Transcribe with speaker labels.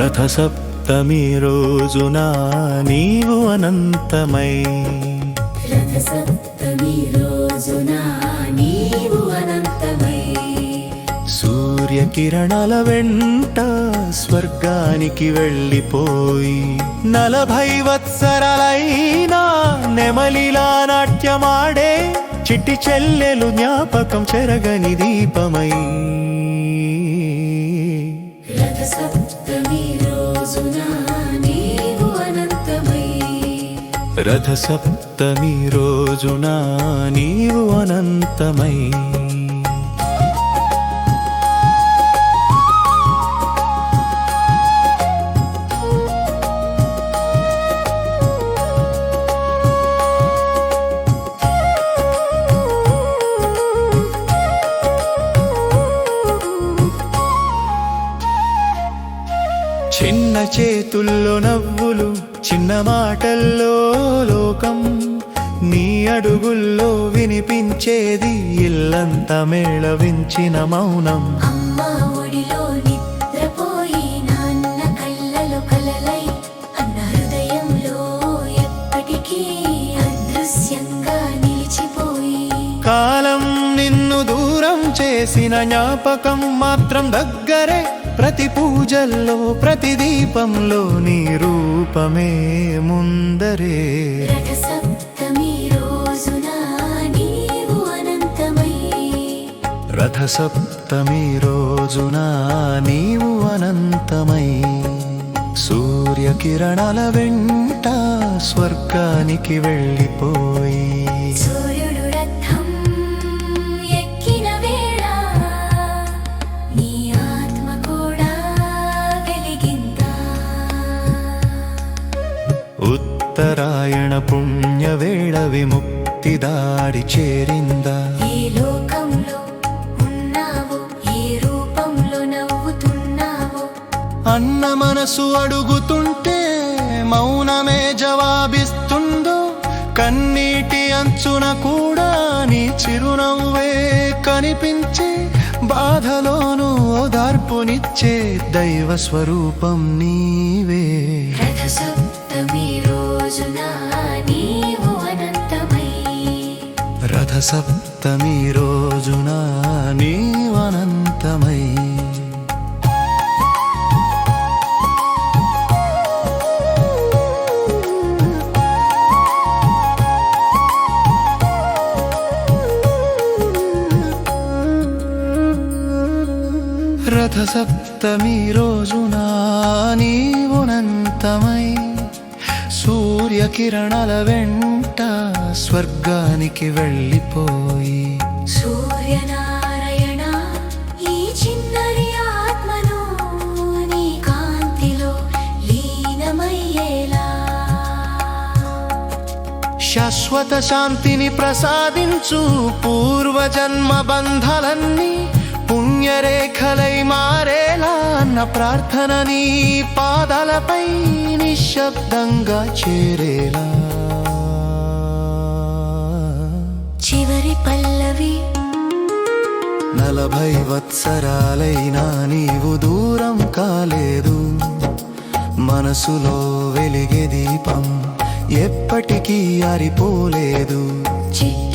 Speaker 1: రథసప్తమి రోజున నీవు అనంతమై. సూర్యకిరణాల వెంట స్వర్గానికి వెళ్ళిపోయి నలభై వత్సరాలైనా నెమలిలా నాట్యమాడే చిట్టి చెల్లెలు జ్ఞాపకం చెరగని దీపమై.
Speaker 2: రథ సప్తమి రోజున నీవు అనంతమై
Speaker 1: చేతుల్లో నవ్వులు చిన్న మాటల్లో లోకం. నీ అడుగుల్లో వినిపించేది ఇల్లంతా మేళవించిన మౌనం. కాలం నిన్ను దూరం చేసిన జ్ఞాపకం మాత్రం దగ్గరే. ప్రతి పూజల్లో ప్రతి దీపంలో నీ రూపమే ముందరే.
Speaker 2: రథ సప్తమి రోజున నీవు అనంతమై.
Speaker 1: రథ సప్తమి రోజున నీవు అనంతమై. సూర్యకిరణాల వెంట స్వర్గానికి వెళ్ళిపోయి. ఉత్తరాయణ పుణ్యవేళ విముక్తి దారి చేరిందా.
Speaker 2: ఏ లోకంలో ఉన్నావో ఏ రూపంలో నవ్వుతున్నావో.
Speaker 1: అన్న మనసు అడుగుతుంటే మౌనమే జవాబిస్తుందో కన్నీటి అంచున కూడా నీ చిరునవ్వే కనిపించే బాధలోనూ ఓదార్పునిచ్చే దైవ స్వరూపం నీవే.
Speaker 2: సప్తమి రోజున
Speaker 1: నీవనంతమై రథ సప్తమి రోజునా సూర్యకిరణాల వెంట స్వర్గానికి వెళ్ళిపోయి.
Speaker 2: సూర్యనారాయణ ఈ చిన్నరి ఆత్మను నీ కాంతిలో లీనమయ్యేలా.
Speaker 1: శాశ్వత శాంతిని ప్రసాదించు పూర్వజన్మ బంధాలన్నీ పుణ్యరేఖలై మారేలా అన్న ప్రార్థన నీ పాదాలపై నిశ్శబ్దంగా చేరేలా.
Speaker 2: చివరి పల్లవి.
Speaker 1: నలభై వత్సరాలైనా నీవు దూరం కాలేదు. మనసులో వెలిగే దీపం ఎప్పటికీ ఆరిపోలేదు.
Speaker 2: చిట్టి